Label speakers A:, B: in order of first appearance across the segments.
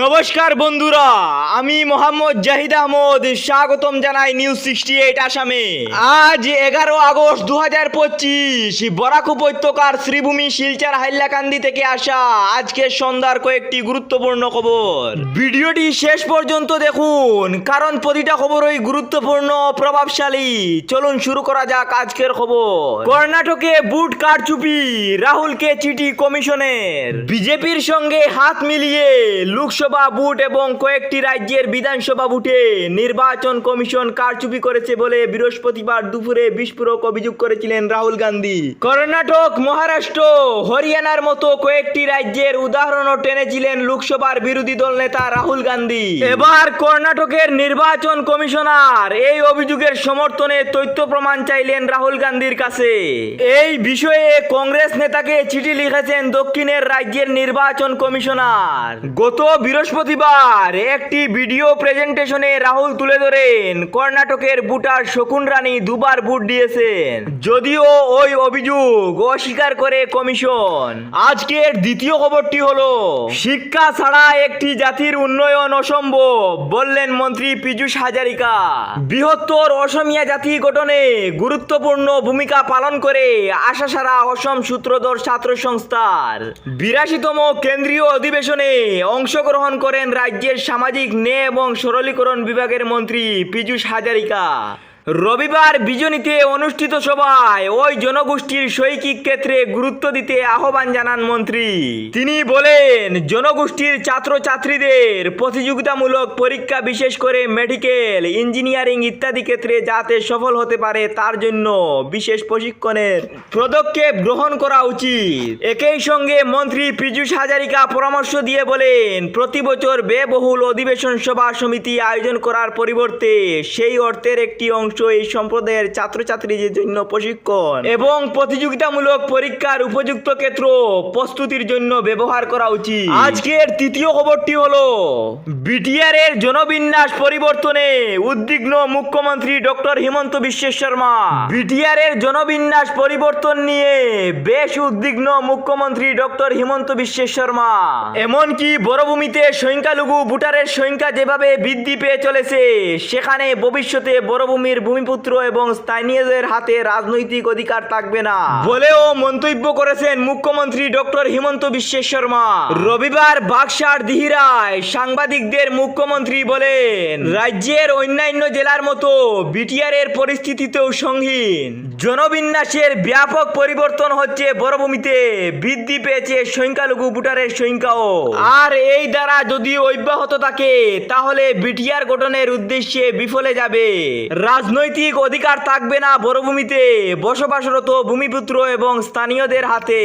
A: নমস্কার বন্ধুরা, আমি মোহাম্মদ জাহিদ আহমদ, স্বাগতম জানাই নিউজ সিক্সটি এইট আসামে। আজ এগারো আগস্ট দু হাজার পঁচিশ, বরাক উপত্যকার শ্রীভূমি শিলচর হাইলাকান্দি থেকে আসা আজকের সন্ধ্যার কয়েকটি গুরুত্বপূর্ণ খবর। ভিডিওটি শেষ পর্যন্ত দেখুন, কারণ প্রতিটা খবরই গুরুত্বপূর্ণ প্রভাবশালী। চলুন শুরু করা যাক আজকের খবর। কর্ণাটকে বুট কারচুপি, রাহুলকে চিঠি কমিশনের। বিজেপির সঙ্গে হাত মিলিয়ে লোকসভা বুট এবং কয়েকটি রাজ্যের বিধানসভা বুটে নির্বাচন কমিশন কারচুপি করেছে বলে বৃহস্পতিবার দুপুরে বিস্ফোরক অভিযোগ করেছিলেন রাহুল গান্ধী। কর্ণাটক, মহারাষ্ট্র, হরিয়ানার মতো কয়েকটি রাজ্যের উদাহরণও টেনেছিলেন লোকসভার বিরোধী দল নেতা রাহুল গান্ধী। এবার কর্ণাটকের নির্বাচন কমিশনার এই অভিযোগের সমর্থনে তথ্য প্রমাণ চাইলেন রাহুল গান্ধীর কাছে। এই বিষয়ে কংগ্রেস নেতাকে চিঠি লিখেছেন দক্ষিণের রাজ্যের নির্বাচন কমিশনার। গত বৃহস্পতিবার একটি ভিডিও প্রেজেন্টেশনে রাহুল তুলে ধরেন, কর্ণাটকের বুটার শকুন রানী দুবার ভোট দিয়েছেন। যদিও ওই অভিযোগ অস্বীকার করে কমিশন। আজকের দ্বিতীয় খবরটি হলো, শিক্ষা ছাড়া একটি জাতির উন্নয়ন অসম্ভব, বললেন মন্ত্রী পীযূষ হাজারিকা। বৃহত্তর অসমিয়া জাতি গঠনে গুরুত্বপূর্ণ ভূমিকা পালন করে আশা সারা অসম সূত্রধর ছাত্র সংস্থার। বিরাশিতম কেন্দ্রীয় অধিবেশনে অংশগ্রহণ করেন রাজ্যের সামাজিক ন্যায় এবং সরলীকরণ বিভাগের মন্ত্রী পীযূষ হাজারিকা। রবিবার বিজনীতে অনুষ্ঠিত সভায় ওই জনগোষ্ঠীর শৈক্ষিক ক্ষেত্রে গুরুত্ব দিতে আহ্বান জানান মন্ত্রী। তিনি বলেন, জনগোষ্ঠীর ছাত্রছাত্রীদের প্রতিযোগিতামূলক পরীক্ষা বিশেষ করে মেডিকেল, ইঞ্জিনিয়ারিং ইত্যাদি ক্ষেত্রে যাতে সফল হতে পারে, তার জন্য বিশেষ প্রশিক্ষণের পদক্ষেপ গ্রহণ করা উচিত। একই সঙ্গে মন্ত্রী পীযূষ হাজারিকা পরামর্শ দিয়ে বলেন, প্রতি বছর ব্যয়বহুল অধিবেশন সভা সমিতি আয়োজন করার পরিবর্তে সেই অর্থের একটি অংশ এই সম্প্রদায়ের ছাত্রছাত্রীদের জন্য প্রশিক্ষণ এবং প্রতিযোগিতামূলক পরীক্ষার উপযুক্ত ক্ষেত্র প্রস্তুতির জন্য ব্যবহার করা উচিত। আজকের তৃতীয় খবরটি হলো বিটিআর এর জনবিন্যাস পরিবর্তনে উদ্বিগ্ন মুখ্যমন্ত্রী ডক্টর হিমন্ত বিশ্ব শর্মা। বিটিআর এর জনবিন্যাস পরিবর্তন নিয়ে বেশ উদ্বিগ্ন মুখ্যমন্ত্রী ডক্টর হিমন্ত বিশ্ব শর্মা। এমনকি বড়ভূমিতে সংখ্যালঘু ভোটারের সংখ্যা যেভাবে বৃদ্ধি পেয়ে চলেছে, সেখানে ভবিষ্যতে বড়ভূমির ভূমিপুত্র এবং স্থানীয়দের হাতে রাজনৈতিক অধিকার থাকবে না। বলেও মন্তব্য করেছেন মুখ্যমন্ত্রী ডক্টর হিমন্ত বিশ্ব শর্মা। রবিবার বাক্সার দিহিরায় সাংবাদিকদের মুখ্যমন্ত্রী বলেন রাজ্যের অন্যান্য জেলার মতো বিটিআর এর পরিস্থিতিতেও সংহীন জনবিন্যাসের ব্যাপক পরিবর্তন হচ্ছে বড়ভূমিতে বৃদ্ধি পেয়েছে সংখ্যালঘু ভোটারের সংখ্যাও। আর এই দ্বারা যদি অব্যাহত থাকে তাহলে বিটিআর গঠনের উদ্দেশ্যে বিফলে যাবে। রাজনৈতিক অধিকার থাকবে না বড়ভূমিতে বসবাসরত ভূমিপুত্র এবং স্থানীয়দের হাতে।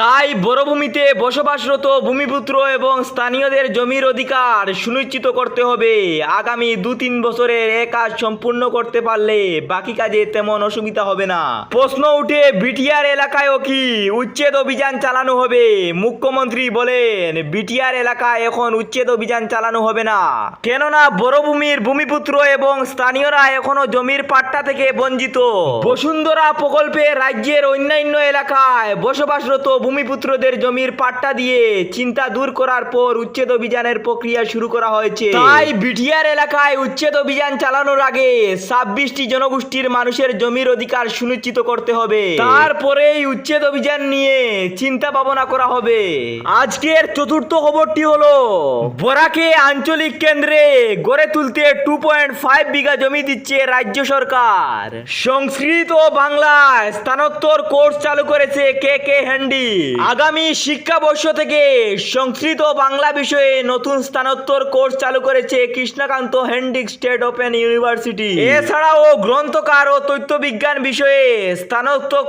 A: তাই বড়ভূমিতে বসবাসরত ভূমিপুত্র এবং স্থানীয়দের জমির অধিকার সুনিশ্চিত করতে হবে। আগামী দু তিন বছরের এ কাজ সম্পূর্ণ করতে পারলে বাকি কাজে তেমন অসুবিধা হবে না। প্রশ্ন উঠে, বিটিআর এলাকায়ও কি উচ্ছেদ অভিযান চালানো হবে? মুখ্যমন্ত্রী বলেন, বিটিআর এলাকায় এখন উচ্ছেদ অভিযান চালানো হবে না। কেননা বড়ভূমির ভূমিপুত্র এবং স্থানীয়রা এখনও জমির পাট্টা থেকে বঞ্চিত বসুন্ধরা প্রকল্পে রাজ্যের অন্যান্য এলাকায় বসবাসরত ভূমিপুত্রদের জমির পাট্টা দিয়ে চিন্তা দূর করার পর উচ্ছেদ অভিযানের প্রক্রিয়া শুরু করা হয়েছে। তাই বিটিআর এলাকায় উচ্ছেদ অভিযান চালানোর আগে ছাব্বিশটি জনগোষ্ঠীর মানুষের জমির অধিকার সুনিশ্চিত করতে হবে। তারপরেই উচ্ছেদ অভিযান নিয়ে চিন্তা ভাবনা করা হবে। আজকের চতুর্থ খবরটি হলো, বরাকে আঞ্চলিক কেন্দ্রে গড়ে তুলতে টু পয়েন্ট ফাইভ বিঘা জমি দিচ্ছে রাজ্য সরকার। সংস্কৃত ও বাংলায় কোর্স চালু করেছে কে কে হ্যান্ডি আগামী থেকে সংস্কৃত ও বাংলা বিষয়ে নতুন কোর্স চালু করেছে Krishnakanta Handique state open university. এছাড়াও গ্রন্থকার ও বিষয়ে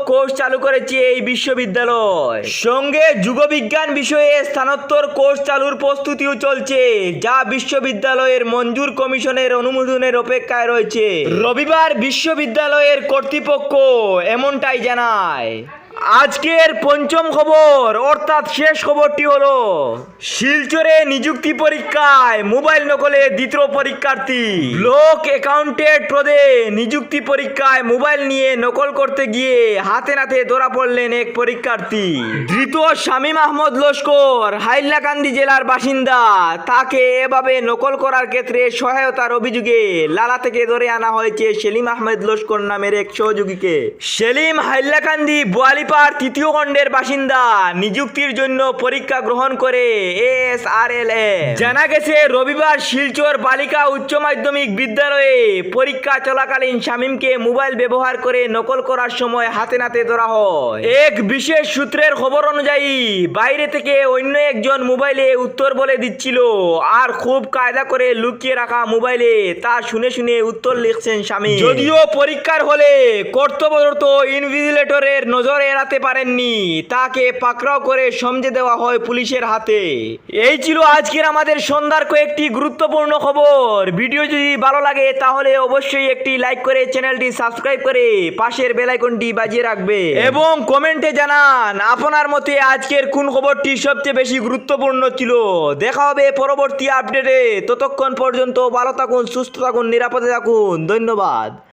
A: কোর্স চালু করেছে এই বিশ্ববিদ্যালয়। সঙ্গে যুগবিজ্ঞান বিষয়ে স্থানোত্তর কোর্স চালুর প্রস্তুতিও চলছে, যা বিশ্ববিদ্যালয়ের মঞ্জুর কমিশনের অনুমোদনের অপেক্ষায় রয়েছে। রবিবার বিশ্ববিদ্যালয়ের কর্তৃপক্ষ এমনটাই জানায়। আজকের পঞ্চম খবর, অর্থাৎ শেষ খবরটি হলো, শিলচরে নিযুক্তি পরীক্ষায় মোবাইল নকলে দ্বিতীয় পরীক্ষার্থী। ব্লক অ্যাকাউন্টেন্ট পদে নিযুক্তি পরীক্ষায় মোবাইল নিয়ে নকল করতে গিয়ে হাতে নাতে ধরা পড়লেন এক পরীক্ষার্থী। ধৃত শামীম আহমদ লস্কর, হাইলাকান্দি জেলার বাসিন্দা, তাকে এভাবে নকল করার ক্ষেত্রে সহায়তার অভিযোগে লালা থেকে ধরে আনা হয়েছে সেলিম আহমেদ লস্কর নামের এক সহযোগীকে। সেলিম হাইলাকান্দি বোয়ালিপাড় তৃতীয় খণ্ডের বাসিন্দা নিযুক্তির জন্য পরীক্ষা গ্রহণ করে এস আর এল জানা গেছে, রবিবার শিলচর বালিকা উচ্চ মাধ্যমিক বিদ্যালয়ে পরীক্ষা চলাকালীন শামীমকে মোবাইল ব্যবহার করে নকল করার সময় হাতে নাতে ধরা হয়। এক বিশেষ সূত্রের খবর অনুযায়ী, বাইরে থেকে অন্য একজন মোবাইলে উত্তর বলে দিচ্ছিল, আর খুব কায়দা করে লুকিয়ে রাখা মোবাইলে তা শুনে শুনে উত্তর লিখছেন স্বামী যদিও পরীক্ষার হলে কর্তব্যরত ইনভিজিলেটরের নজর এড়াতে পারেননি। তাকে পাকড়াও করে সমঝে দেওয়া হয় পুলিশের হাতে। এই ছিল আজকের আমাদের সন্ধ্যার কয়েকটি গুরুত্বপূর্ণ খবর। ভিডিও যদি ভালো লাগে, তাহলে অবশ্যই একটি লাইক করে চ্যানেলটি সাবস্ক্রাইব করে পাশের বেলাইকনটি বাজিয়ে রাখবে এবং কমেন্টে জানান, আপনার মতে আজকের কোন খবরটি সবচেয়ে বেশি গুরুত্বপূর্ণ ছিল? দেখা হবে পরবর্তী আপডেটে। ততক্ষণ পর্যন্ত ভালো থাকুন, সুস্থ থাকুন, নিরাপদে থাকুন। ধন্যবাদ।